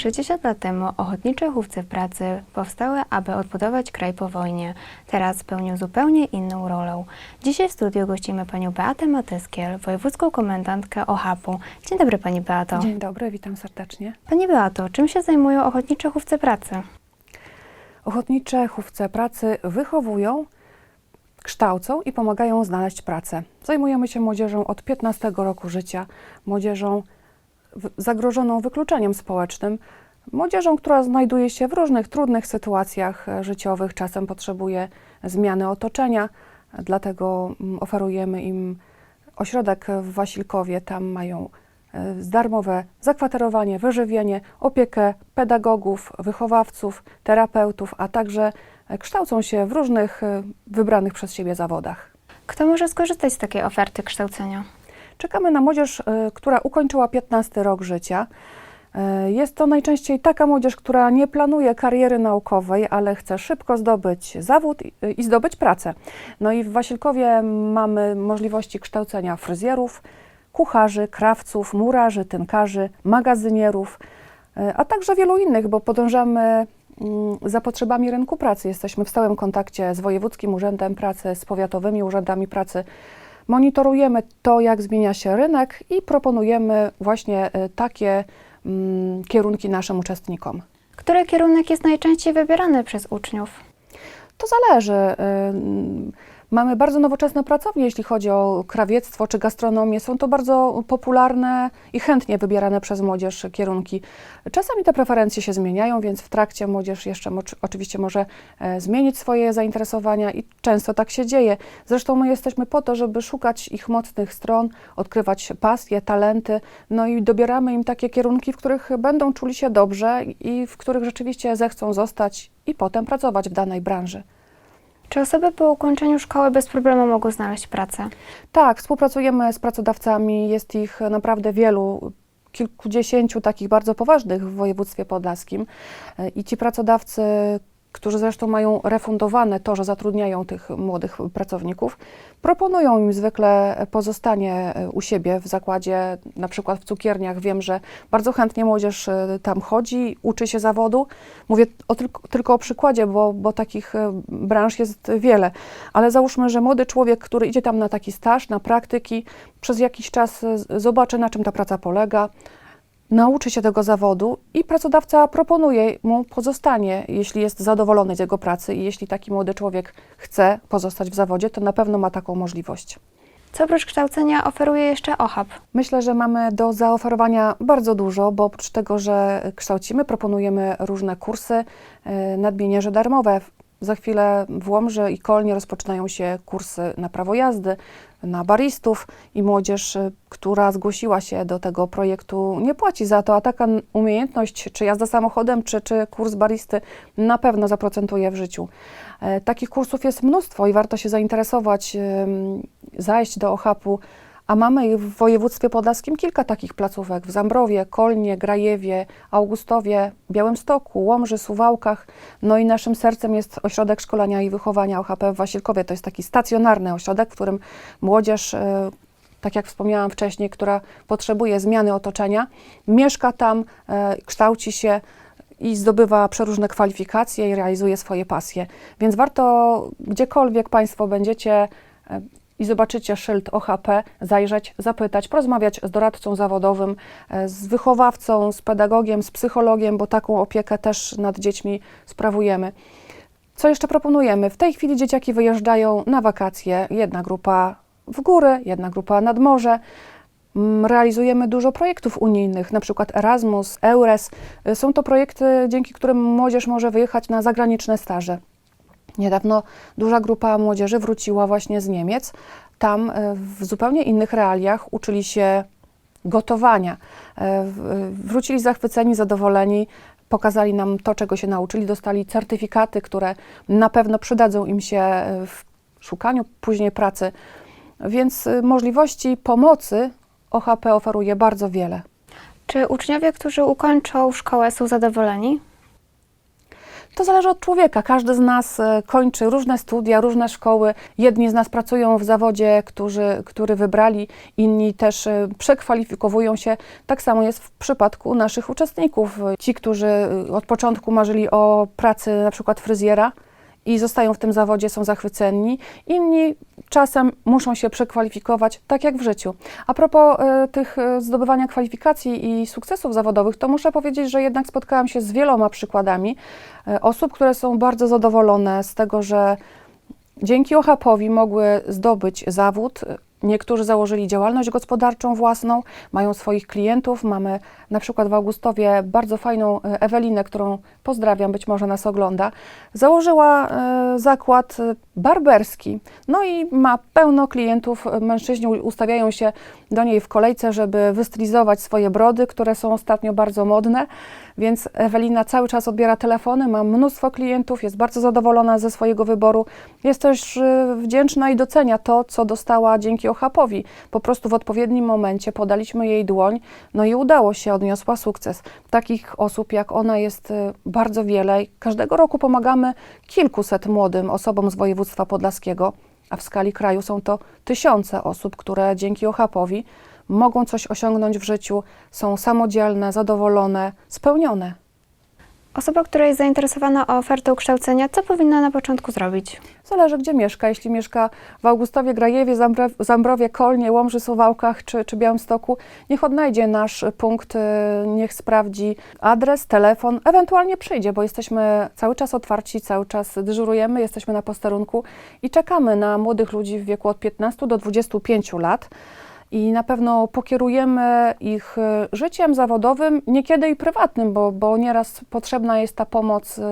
60 lat temu ochotnicze chówce pracy powstały, aby odbudować kraj po wojnie. Teraz pełnią zupełnie inną rolę. Dzisiaj w studiu gościmy panią Beatę Matyskiel, wojewódzką komendantkę OHAP-u. Dzień dobry pani Beato. Dzień dobry, witam serdecznie. Pani Beato, czym się zajmują ochotnicze chówce pracy? Ochotnicze chówce pracy wychowują, kształcą i pomagają znaleźć pracę. Zajmujemy się młodzieżą od 15 roku życia, młodzieżą zagrożoną wykluczeniem społecznym, młodzieżą, która znajduje się w różnych trudnych sytuacjach e, życiowych, czasem potrzebuje zmiany otoczenia, dlatego mm, oferujemy im ośrodek w Wasilkowie. Tam mają e, darmowe zakwaterowanie, wyżywienie, opiekę pedagogów, wychowawców, terapeutów, a także e, kształcą się w różnych wybranych przez siebie zawodach. Kto może skorzystać z takiej oferty kształcenia? Czekamy na młodzież, e, która ukończyła 15 rok życia. E, Jest to najczęściej taka młodzież, która nie planuje kariery naukowej, ale chce szybko zdobyć zawód i- i zdobyć pracę. No i w Wasilkowie mamy możliwości kształcenia fryzjerów, kucharzy, krawców, murarzy, tynkarzy, magazynierów, e, a także wielu innych, bo podążamy mm, za potrzebami rynku pracy. Jesteśmy w stałym kontakcie z Wojewódzkim Urzędem Pracy, z powiatowymi urzędami pracy. Monitorujemy to, jak zmienia się rynek i proponujemy właśnie e, takie mm, kierunki naszym uczestnikom. Który kierunek jest najczęściej wybierany przez uczniów? To zależy. Mamy bardzo nowoczesne pracownie, jeśli chodzi o krawiectwo czy gastronomię. Są to bardzo popularne i chętnie wybierane przez młodzież kierunki. Czasami te preferencje się zmieniają, więc w trakcie młodzież jeszcze oczywiście może e, zmienić swoje zainteresowania i często tak się dzieje. Zresztą my jesteśmy po to, żeby szukać ich mocnych stron, odkrywać pasje, talenty, no i dobieramy im takie kierunki, w których będą czuli się dobrze i w których rzeczywiście zechcą zostać i potem pracować w danej branży. Czy osoby po ukończeniu szkoły bez problemu mogą znaleźć pracę? Tak, współpracujemy z pracodawcami, jest ich naprawdę wielu, kilkudziesięciu takich bardzo poważnych w województwie podlaskim E, i ci pracodawcy, którzy zresztą mają refundowane to, że zatrudniają tych młodych pracowników, proponują im zwykle pozostanie e, u siebie w zakładzie, na przykład w cukierniach. Wiem, że bardzo chętnie młodzież e, tam chodzi, uczy się zawodu. Mówię o, tylko, tylko o przykładzie, bo, bo takich e, branż jest wiele. Ale załóżmy, że młody człowiek, który idzie tam na taki staż, na praktyki, przez jakiś czas zobaczy, na czym ta praca polega, nauczy się tego zawodu i pracodawca proponuje mu pozostanie, jeśli jest zadowolony z jego pracy i jeśli taki młody człowiek chce pozostać w zawodzie, to na pewno ma taką możliwość. Co oprócz kształcenia oferuje jeszcze OHAP? Myślę, że mamy do zaoferowania bardzo dużo, bo oprócz tego, że kształcimy, proponujemy różne kursy e, nadmienierze darmowe. Za chwilę w Łomży i Kolnie rozpoczynają się kursy na prawo jazdy, na baristów i młodzież, e, która zgłosiła się do tego projektu, nie płaci za to, a taka umiejętność, czy jazda samochodem, czy, czy kurs baristy, na pewno zaprocentuje w życiu. E, Takich kursów jest mnóstwo i warto się zainteresować, zajść do OHAP-u, a mamy ich w województwie podlaskim kilka takich placówek w Zambrowie, Kolnie, Grajewie, Augustowie, Białymstoku, Łomży, Suwałkach. No i naszym sercem jest Ośrodek Szkolenia i Wychowania OHP w Wasilkowie. To jest taki stacjonarny ośrodek, w którym młodzież, e, tak jak wspomniałam wcześniej, która potrzebuje zmiany otoczenia, mieszka tam, e, kształci się i zdobywa przeróżne kwalifikacje i realizuje swoje pasje. Więc warto gdziekolwiek Państwo będziecie e, i zobaczycie szyld OHP, zajrzeć, zapytać, porozmawiać z doradcą zawodowym, e, z wychowawcą, z pedagogiem, z psychologiem, bo taką opiekę też nad dziećmi sprawujemy. Co jeszcze proponujemy? W tej chwili dzieciaki wyjeżdżają na wakacje. Jedna grupa w góry, jedna grupa nad morze. Mm, Realizujemy dużo projektów unijnych, na przykład Erasmus, EURES. Y, Są to projekty, dzięki którym młodzież może wyjechać na zagraniczne staże. Niedawno duża grupa młodzieży wróciła właśnie z Niemiec. Tam e, w zupełnie innych realiach uczyli się gotowania. E, w- Wrócili zachwyceni, zadowoleni, pokazali nam to, czego się nauczyli, dostali certyfikaty, które na pewno przydadzą im się e, w szukaniu później pracy. Więc e, możliwości pomocy OHP oferuje bardzo wiele. Czy uczniowie, którzy ukończą szkołę, są zadowoleni? To zależy od człowieka. Każdy z nas e, kończy różne studia, różne szkoły. Jedni z nas pracują w zawodzie, którzy, który wybrali, inni też e, przekwalifikowują się. Tak samo jest w przypadku naszych uczestników. Ci, którzy e, od początku marzyli o pracy na przykład fryzjera i zostają w tym zawodzie, są zachwyceni. Inni czasem muszą się przekwalifikować, tak jak w życiu. A propos e, tych e, zdobywania kwalifikacji i sukcesów zawodowych, to muszę powiedzieć, że jednak spotkałam się z wieloma przykładami e, osób, które są bardzo zadowolone z tego, że dzięki OHAP-owi mogły zdobyć zawód. Niektórzy założyli działalność gospodarczą własną, mają swoich klientów. Mamy na przykład w Augustowie bardzo fajną Ewelinę, którą pozdrawiam, być może nas ogląda. Założyła e, zakład barberski, no i ma pełno klientów. Mężczyźni ustawiają się do niej w kolejce, żeby wystylizować swoje brody, które są ostatnio bardzo modne. Więc Ewelina cały czas odbiera telefony, ma mnóstwo klientów, jest bardzo zadowolona ze swojego wyboru. Jest też y, wdzięczna i docenia to, co dostała dzięki OHAP-owi. Po prostu w odpowiednim momencie podaliśmy jej dłoń, no i udało się, odniosła sukces. Takich osób jak ona jest y, bardzo wiele. Każdego roku pomagamy kilkuset młodym osobom z województwa podlaskiego, a w skali kraju są to tysiące osób, które dzięki OHAP-owi mogą coś osiągnąć w życiu, są samodzielne, zadowolone, spełnione. Osoba, która jest zainteresowana ofertą kształcenia, co powinna na początku zrobić? Zależy, gdzie mieszka. Jeśli mieszka w Augustowie, Grajewie, Zambrowie, Kolnie, Łomży, Suwałkach czy, czy Białymstoku, niech odnajdzie nasz punkt, y, niech sprawdzi adres, telefon, ewentualnie przyjdzie, bo jesteśmy cały czas otwarci, cały czas dyżurujemy, jesteśmy na posterunku i czekamy na młodych ludzi w wieku od 15 do 25 lat. I na pewno pokierujemy ich y, życiem zawodowym, niekiedy i prywatnym, bo, bo nieraz potrzebna jest ta pomoc y,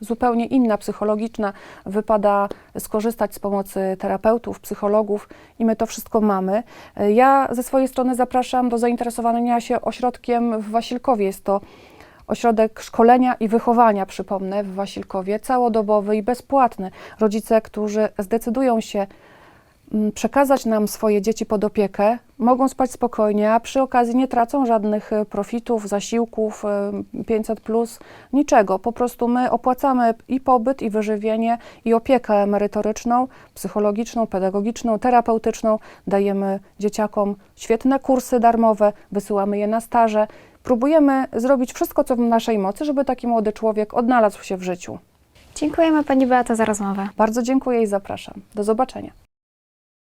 zupełnie inna, psychologiczna. Wypada skorzystać z pomocy terapeutów, psychologów i my to wszystko mamy. Y, Ja ze swojej strony zapraszam do zainteresowania się ośrodkiem w Wasilkowie. Jest to Ośrodek szkolenia i wychowania, przypomnę, w Wasilkowie, całodobowy i bezpłatny. Rodzice, którzy zdecydują się przekazać nam swoje dzieci pod opiekę, mogą spać spokojnie, a przy okazji nie tracą żadnych e, profitów, zasiłków, e, 500, plus, niczego. Po prostu my opłacamy i pobyt, i wyżywienie, i opiekę merytoryczną, psychologiczną, pedagogiczną, terapeutyczną. Dajemy dzieciakom świetne kursy darmowe, wysyłamy je na staże. Próbujemy zrobić wszystko, co w naszej mocy, żeby taki młody człowiek odnalazł się w życiu. Dziękujemy Pani Beato za rozmowę. Bardzo dziękuję i zapraszam. Do zobaczenia.